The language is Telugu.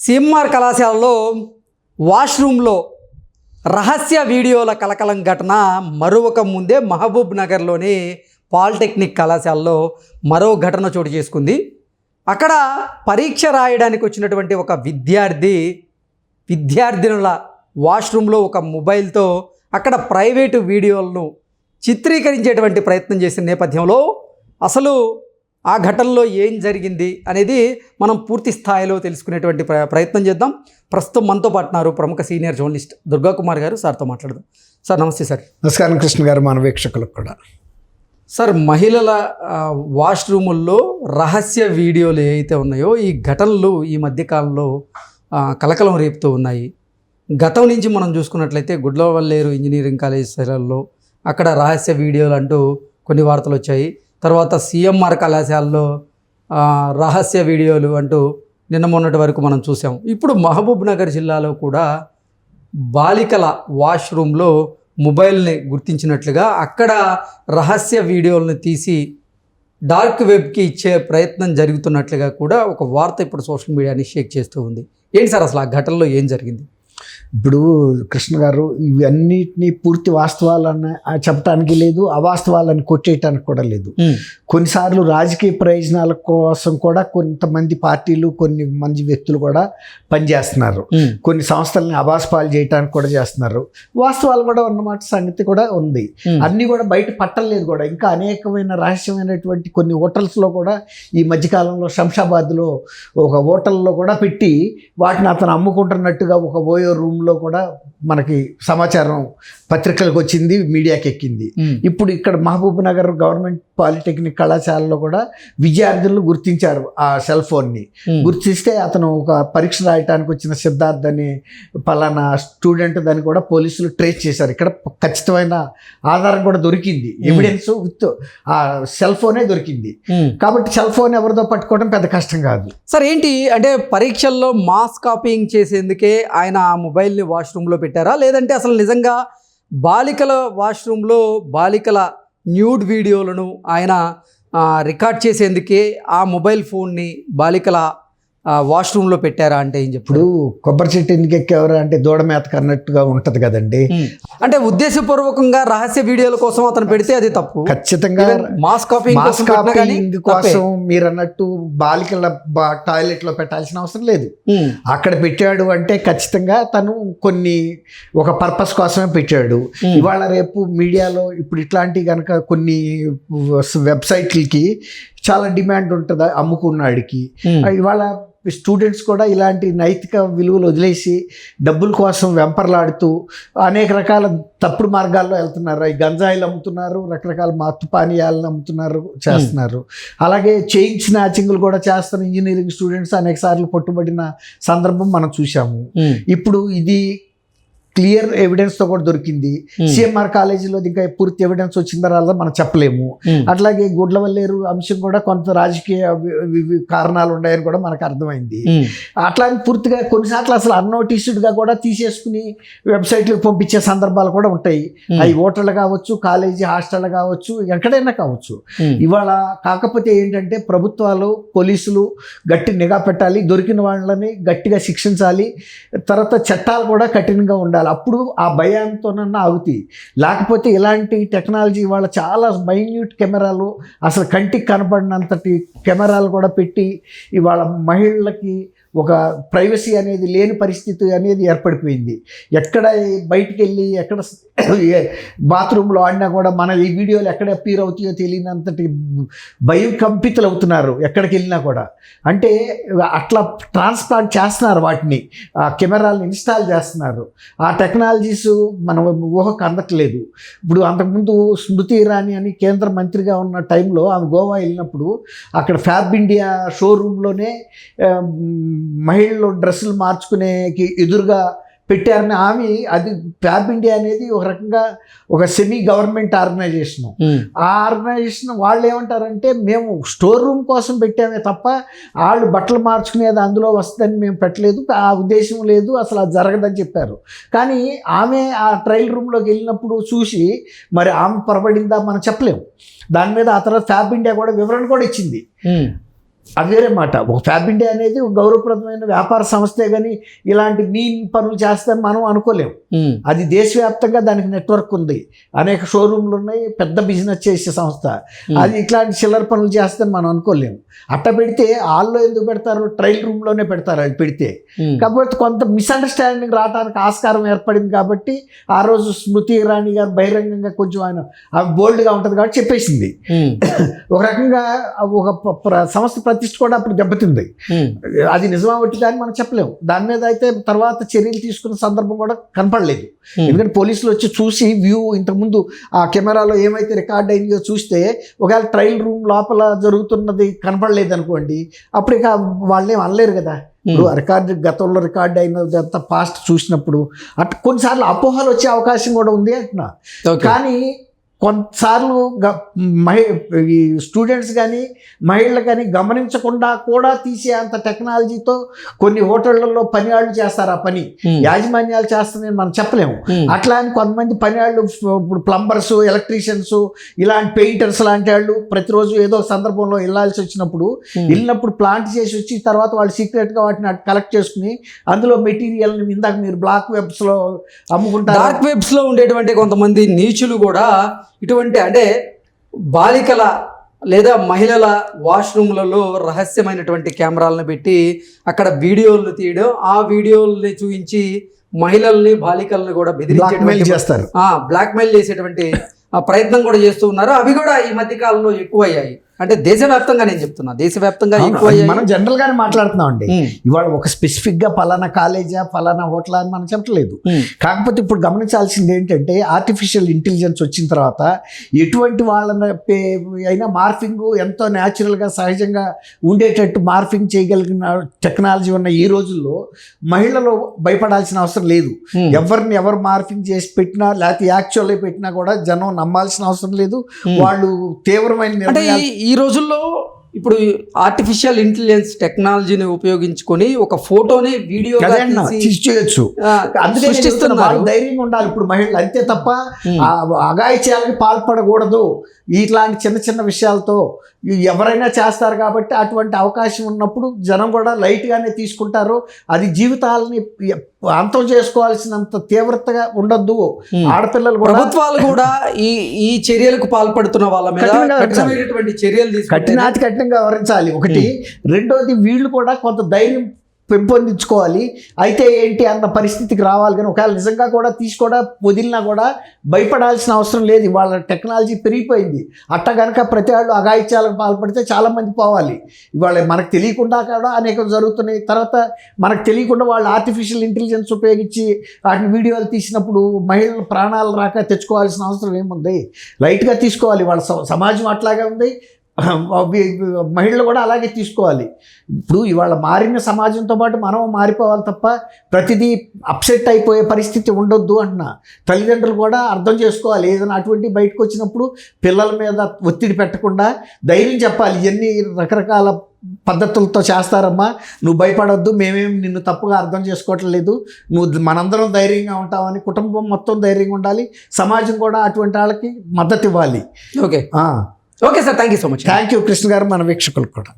సిఎంఆర్ కళాశాలలో వాష్రూమ్లో రహస్య వీడియోల కలకలం ఘటన మరొక ముందే మహబూబ్ నగర్లోని పాలిటెక్నిక్ కళాశాలలో మరో ఘటన చోటు చేసుకుంది. అక్కడ పరీక్ష రాయడానికి వచ్చినటువంటి ఒక విద్యార్థి విద్యార్థినుల వాష్రూమ్లో ఒక మొబైల్తో అక్కడ ప్రైవేటు వీడియోలను చిత్రీకరించేటువంటి ప్రయత్నం చేసిన నేపథ్యంలో అసలు ఆ ఘటనలో ఏం జరిగింది అనేది మనం పూర్తి స్థాయిలో తెలుసుకునేటువంటి ప్ర- ప్రయత్నం చేద్దాం. ప్రస్తుతం మనతో పాటున్నారు ప్రముఖ సీనియర్ జర్నలిస్ట్ దుర్గా కుమార్ గారు సార్తో మాట్లాడదాం. సార్ నమస్తే సార్. నమస్కారం కృష్ణ గారు మన వీక్షకులకు కూడా. సార్ మహిళల వాష్రూముల్లో రహస్య వీడియోలు ఏవైతే ఉన్నాయో ఈ ఘటనలు ఈ మధ్యకాలంలో కలకలం రేపుతూ ఉన్నాయి. గతం నుంచి మనం చూసుకున్నట్లయితే గుడ్లవల్లేరు ఇంజనీరింగ్ కాలేజీలలో అక్కడ రహస్య వీడియోలు అంటూ కొన్ని వార్తలు వచ్చాయి. తర్వాత సిఎంఆర్ కళాశాలలో రహస్య వీడియోలు అంటూ నిన్న మొన్నటి వరకు మనం చూసాం. ఇప్పుడు మహబూబ్ నగర్ జిల్లాలో కూడా బాలికల వాష్రూమ్లో మొబైల్ని గుర్తించినట్లుగా అక్కడ రహస్య వీడియోలను తీసి డార్క్ వెబ్కి ఇచ్చే ప్రయత్నం జరుగుతున్నట్లుగా కూడా ఒక వార్త ఇప్పుడు సోషల్ మీడియాని షేక్ చేస్తూ ఉంది. ఏంటి సార్ అసలు ఆ ఘటనలో ఏం జరిగింది? ఇప్పుడు కృష్ణ గారు ఇవన్నిటినీ పూర్తి వాస్తవాలని చెప్పడానికి లేదు అవాస్తవాలని కొట్టేయటానికి కూడా లేదు. కొన్నిసార్లు రాజకీయ ప్రయోజనాల కోసం కూడా కొంతమంది పార్టీలు కొన్ని మంది వ్యక్తులు కూడా పనిచేస్తున్నారు. కొన్ని సంస్థల్ని అవాస్తవాలు చేయడానికి కూడా చేస్తున్నారు. వాస్తవాలు కూడా ఉన్నమాట సంగతి కూడా ఉంది. అన్నీ కూడా బయట పట్టలేదు కూడా. ఇంకా అనేకమైన రహస్యమైనటువంటి కొన్ని హోటల్స్లో కూడా ఈ మధ్యకాలంలో శంషాబాద్లో ఒక హోటల్లో కూడా పెట్టి వాటిని అతను అమ్ముకుంటున్నట్టుగా ఒక ఓయో రూమ్లో కూడా మనకి సమాచారం పత్రికలకు వచ్చింది మీడియాకి ఎక్కింది. ఇప్పుడు ఇక్కడ మహబూబ్ నగర్ గవర్నమెంట్ పాలిటెక్నిక్ కళాశాలలో కూడా విద్యార్థులు గుర్తించారు ఆ సెల్ ఫోన్ని. గుర్తిస్తే అతను ఒక పరీక్ష రాయటానికి వచ్చిన సిద్ధార్థ్ అని పలానా స్టూడెంట్ దాన్ని కూడా పోలీసులు ట్రేస్ చేశారు. ఇక్కడ ఖచ్చితమైన ఆధారం కూడా దొరికింది. ఎవిడెన్స్ విత్ ఆ సెల్ ఫోనే దొరికింది. కాబట్టి సెల్ ఫోన్ ఎవరిదో పట్టుకోవడం పెద్ద కష్టం కాదు. సార్ ఏంటి? అంటే పరీక్షల్లో మాస్ కాపీయింగ్ చేసేందుకే ఆయన మొబైల్ని వాష్రూమ్లో పెట్టారా? లేదంటే అసలు నిజంగా బాలికల వాష్రూమ్లో బాలికల న్యూడ్ వీడియోలను ఆయన రికార్డ్ చేసేందుకే ఆ మొబైల్ ఫోన్ని బాలికల వాష్రూమ్లో పెట్టారా అంటే ఏం ఇప్పుడు కొబ్బరి చెట్టు ఎందుకు ఎక్కేవారు అంటే దూడ మేతకు అన్నట్టుగా ఉంటది కదండి. అంటే ఉద్దేశపూర్వకంగా రహస్య వీడియోల కోసం అతను పెడితే అది తప్పు. ఖచ్చితంగా మాస్ కాపీయింగ్ మాస్ కోసం మీరు అన్నట్టు బాలికల టాయిలెట్లో పెట్టాల్సిన అవసరం లేదు. అక్కడ పెట్టాడు అంటే ఖచ్చితంగా తను కొన్ని ఒక పర్పస్ కోసమే పెట్టాడు. ఇవాళ రేపు మీడియాలో ఇప్పుడు ఇట్లాంటి కనుక కొన్ని వెబ్సైట్లకి చాలా డిమాండ్ ఉంటుంది అమ్ముకున్నాడికి ఉమ్, ఇవాళ స్టూడెంట్స్ కూడా ఇలాంటి నైతిక విలువలు వదిలేసి డబ్బుల కోసం వెంపర్లాడుతూ అనేక రకాల తప్పుడు మార్గాల్లో వెళ్తున్నారు. ఈ గంజాయిలు అమ్ముతున్నారు రకరకాల మత్తు పానీయాలను అమ్ముతున్నారు చేస్తున్నారు. అలాగే చైన్ స్నాచింగ్లు కూడా చేస్తున్న ఇంజనీరింగ్ స్టూడెంట్స్ అనేక సార్లు పట్టుబడిన సందర్భం మనం చూసాము ఉమ్, ఇప్పుడు ఇది క్లియర్ ఎవిడెన్స్తో కూడా దొరికింది. సిఎంఆర్ కాలేజీలో ఇంకా పూర్తి ఎవిడెన్స్ వచ్చిన తర్వాత మనం చెప్పలేము. ఉమ్, అట్లాగే గుడ్లవల్లేరు అంశం కూడా కొంత రాజకీయ కారణాలు ఉన్నాయని కూడా మనకు అర్థమైంది. ఉమ్, అట్లా అని పూర్తిగా కొన్నిసార్లు అసలు అన్నోటీస్డ్గా కూడా తీసేసుకుని వెబ్సైట్లకు పంపించే సందర్భాలు కూడా ఉంటాయి. అవి ఓటర్లు కావచ్చు కాలేజీ హాస్టల్ కావచ్చు ఎక్కడైనా కావచ్చు. ఇవాళ కాకపోతే ఏంటంటే ప్రభుత్వాలు పోలీసులు గట్టి నిఘా పెట్టాలి దొరికిన వాళ్ళని గట్టిగా శిక్షించాలి తర్వాత చట్టాలు కూడా కఠినంగా ఉండాలి. అప్పుడు ఆ భయాంతోనన్నా ఆగుతాయి. లేకపోతే ఇలాంటి టెక్నాలజీ వాళ్ళ చాలా మైన్యూట్ కెమెరాలు అసలు కంటికి కనపడినంతటి కెమెరాలు కూడా పెట్టి ఇవాళ మహిళలకి ఒక ప్రైవసీ అనేది లేని పరిస్థితి అనేది ఏర్పడిపోయింది. ఎక్కడ బయటికి వెళ్ళి ఎక్కడ బాత్రూంలో ఆడినా కూడా మన ఈ వీడియోలు ఎక్కడ అపీర్ అవుతాయో తెలియనంతటి భయం కంపితులు అవుతున్నారు ఎక్కడికి వెళ్ళినా కూడా. అంటే అట్లా ట్రాన్స్ప్లాంట్ చేస్తున్నారు వాటిని. ఆ కెమెరాలను ఇన్స్టాల్ చేస్తున్నారు. ఆ టెక్నాలజీస్ మన ఊహకు అందట్లేదు. ఇప్పుడు అంతకుముందు స్మృతి ఇరానీ అని కేంద్ర మంత్రిగా ఉన్న టైంలో ఆమె గోవా వెళ్ళినప్పుడు అక్కడ ఫ్యాబ్ ఇండియా షోరూంలోనే మహిళలు డ్రెస్సులు మార్చుకునేకి ఎదురుగా పెట్టారని ఆమె అది ఫ్యాబ్ ఇండియా అనేది ఒక రకంగా ఒక సెమీ గవర్నమెంట్ ఆర్గనైజేషన్ ఆ ఆర్గనైజేషన్ వాళ్ళు ఏమంటారంటే మేము స్టోర్ రూమ్ కోసం పెట్టామే తప్ప వాళ్ళు బట్టలు మార్చుకునేది అందులో వస్తుందని మేము పెట్టలేదు ఆ ఉద్దేశం లేదు అసలు అది జరగదని చెప్పారు. కానీ ఆమె ఆ ట్రయల్ రూమ్లోకి వెళ్ళినప్పుడు చూసి మరి ఆమె పొరబడిందా మనం చెప్పలేము. దాని మీద ఆ తర్వాత ఫ్యాబ్ ఇండియా కూడా వివరణ కూడా ఇచ్చింది. ఉమ్, అది వేరే మాట. ఒక ఫ్యాబ్ ఇండియా అనేది ఒక గౌరవప్రదమైన వ్యాపార సంస్థే కానీ ఇలాంటి మీన్ పనులు చేస్తామని మనం అనుకోలేం. ఉమ్, అది దేశవ్యాప్తంగా దానికి నెట్వర్క్ ఉంది. అనేక షోరూమ్లు ఉన్నాయి పెద్ద బిజినెస్ చేసే సంస్థ. అది ఇట్లాంటి చిల్లర పనులు చేస్తామని మనం అనుకోలేం. అట్ట పెడితే హాల్లో ఎందుకు పెడతారు? ట్రయల్ రూమ్లోనే పెడతారు అది పెడితే. కాబట్టి కొంత మిస్అండర్స్టాండింగ్ రావడానికి ఆస్కారం ఏర్పడింది కాబట్టి ఆ రోజు స్మృతి ఇరానీ గారు బహిరంగంగా కొంచెం ఆయన బోల్డ్గా ఉంటుంది కాబట్టి చెప్పేసింది. ఒక రకంగా ఒక సంస్థ ప్రతిష్ట కూడా అప్పుడు దెబ్బతింది. అది నిజమా ఒకటి అని మనం చెప్పలేము. దాని మీద అయితే తర్వాత చర్యలు తీసుకున్న సందర్భం కూడా కనపడలేదు. ఎందుకంటే పోలీసులు వచ్చి చూసి వ్యూ ఇంతకుముందు ఆ కెమెరాలో ఏమైతే రికార్డ్ అయిందో చూస్తే ఒకవేళ ట్రయల్ రూమ్ లోపల జరుగుతున్నది కనపడలేదు అనుకోండి అప్పుడు ఇక వాళ్ళేం అనలేరు కదా. ఇప్పుడు రికార్డు గతంలో రికార్డ్ అయినది అంతా పాస్ట్ చూసినప్పుడు అట్ కొన్నిసార్లు అపోహలు వచ్చే అవకాశం కూడా ఉంది అంటున్నా. కానీ కొన్నిసార్లు గ- మహి ఈ స్టూడెంట్స్ కానీ మహిళలు కానీ గమనించకుండా కూడా తీసే అంత టెక్నాలజీతో కొన్ని హోటళ్ళలో పని వాళ్ళు చేస్తారు ఆ పని. యాజమాన్యాలు చేస్తారని మనం చెప్పలేము. అట్లా అని కొంతమంది పని వాళ్ళు ఇప్పుడు ప్లంబర్స్ ఎలక్ట్రీషియన్స్ ఇలాంటి పెయింటర్స్ లాంటి వాళ్ళు ప్రతిరోజు ఏదో సందర్భంలో వెళ్ళాల్సి వచ్చినప్పుడు. వెళ్ళినప్పుడు ప్లాంట్ చేసి వచ్చి తర్వాత వాళ్ళు సీక్రెట్గా వాటిని కలెక్ట్ చేసుకుని అందులో మెటీరియల్ని ఇందాక మీరు బ్లాక్ వెబ్స్లో అమ్ముకుంటారు? డార్క్ వెబ్స్లో ఉండేటువంటి కొంతమంది నీచులు కూడా ఇటువంటి అంటే బాలికల లేదా మహిళల వాష్రూమ్లలో రహస్యమైనటువంటి కెమెరాలను పెట్టి అక్కడ వీడియోలు తీయడం ఆ వీడియోల్ని చూపించి మహిళల్ని బాలికల్ని కూడా బెదిరించేటువంటి చేస్తారు. బ్లాక్మెయిల్ చేసేటువంటి ఆ ప్రయత్నం కూడా చేస్తూ ఉన్నారు. అవి కూడా ఈ మధ్య కాలంలో ఎక్కువయ్యాయి. అంటే దేశవ్యాప్తంగా నేను చెప్తున్నా దేశవ్యాప్తంగా మనం జనరల్ గానే మాట్లాడుతున్నాం అండి ఇవాళ ఒక స్పెసిఫిక్గా ఫలానా కాలేజా ఫలానా హోటల్ అని మనం చెప్పలేదు. కాకపోతే ఇప్పుడు గమనించాల్సింది ఏంటంటే ఆర్టిఫిషియల్ ఇంటెలిజెన్స్ వచ్చిన తర్వాత ఎటువంటి వాళ్ళ పే- అయినా మార్ఫింగ్ ఎంతో న్యాచురల్గా సహజంగా ఉండేటట్టు మార్ఫింగ్ చేయగలిగిన టెక్నాలజీ ఉన్న ఈ రోజుల్లో మహిళలు భయపడాల్సిన అవసరం లేదు. ఎవరిని ఎవరు మార్ఫింగ్ చేసి పెట్టినా లేకపోతే యాక్చువల్ పెట్టినా కూడా జనం నమ్మాల్సిన అవసరం లేదు. వాళ్ళు తీవ్రమైన నిర్ణయాలు ఈ రోజుల్లో ఇప్పుడు ఆర్టిఫిషియల్ ఇంటెలిజెన్స్ టెక్నాలజీని ఉపయోగించుకొని ఒక ఫోటోని తీసి చేయొచ్చు. అందుకే ధైర్యంగా ఉండాలి. ఇప్పుడు మహిళలు అంతే తప్ప అగాయిత్యాలకి పాల్పడకూడదు. ఇట్లాంటి చిన్న చిన్న విషయాలతో ఎవరైనా చేస్తారు కాబట్టి అటువంటి అవకాశం ఉన్నప్పుడు జనం కూడా లైట్గానే తీసుకుంటారు. అది జీవితాలని అంతం చేసుకోవాల్సినంత తీవ్రతగా ఉండొద్దు. ఆడపిల్లలు కూడా ప్రభుత్వాలు కూడా ఈ ఈ చర్యలకు పాల్పడుతున్న వాళ్ళ మీద కఠినమైనటువంటి చర్యలు కఠినాతి కఠినంగా వివరించాలి. ఒకటి రెండోది వీళ్ళు కూడా కొంత ధైర్యం పెంపొందించుకోవాలి. అయితే ఏంటి అన్న పరిస్థితికి రావాలి. కానీ ఒకవేళ నిజంగా కూడా తీసుకోడా వదిలినా కూడా భయపడాల్సిన అవసరం లేదు. వాళ్ళ టెక్నాలజీ పెరిగిపోయింది. అట్ట కనుక ప్రతి వాళ్ళు అఘాయిత్యాలకు పాల్పడితే చాలామంది పోవాలి. ఇవాళ మనకు తెలియకుండా కూడా అనేకం జరుగుతున్నాయి. తర్వాత మనకు తెలియకుండా వాళ్ళు ఆర్టిఫిషియల్ ఇంటెలిజెన్స్ ఉపయోగించి వాటిని వీడియోలు తీసినప్పుడు మహిళల ప్రాణాలు రాక తెచ్చుకోవాల్సిన అవసరం ఏముంది? లైట్గా తీసుకోవాలి. వాళ్ళ స- సమాజం అట్లాగే ఉంది. మహిళలు కూడా అలాగే తీసుకోవాలి. ఇప్పుడు ఇవాళ మారిన సమాజంతో పాటు మనం మారిపోవాలి తప్ప ప్రతిదీ అప్సెట్ అయిపోయే పరిస్థితి ఉండొద్దు అంటున్నా. తల్లిదండ్రులు కూడా అర్థం చేసుకోవాలి. ఏదైనా అటువంటి బయటకు వచ్చినప్పుడు పిల్లల మీద ఒత్తిడి పెట్టకుండా ధైర్యం చెప్పాలి. ఇవన్నీ రకరకాల పద్ధతులతో చేస్తారమ్మా. నువ్వు భయపడొద్దు. మేమేం నిన్ను తప్పుగా అర్థం చేసుకోవటం లేదు. నువ్వు మనందరం ధైర్యంగా ఉంటామని కుటుంబం మొత్తం ధైర్యంగా ఉండాలి. సమాజం కూడా అటువంటి వాళ్ళకి మద్దతు ఇవ్వాలి. Okay. Okay sir thank you so much thank you Krishna garu మన వీక్షకులకు కూడా.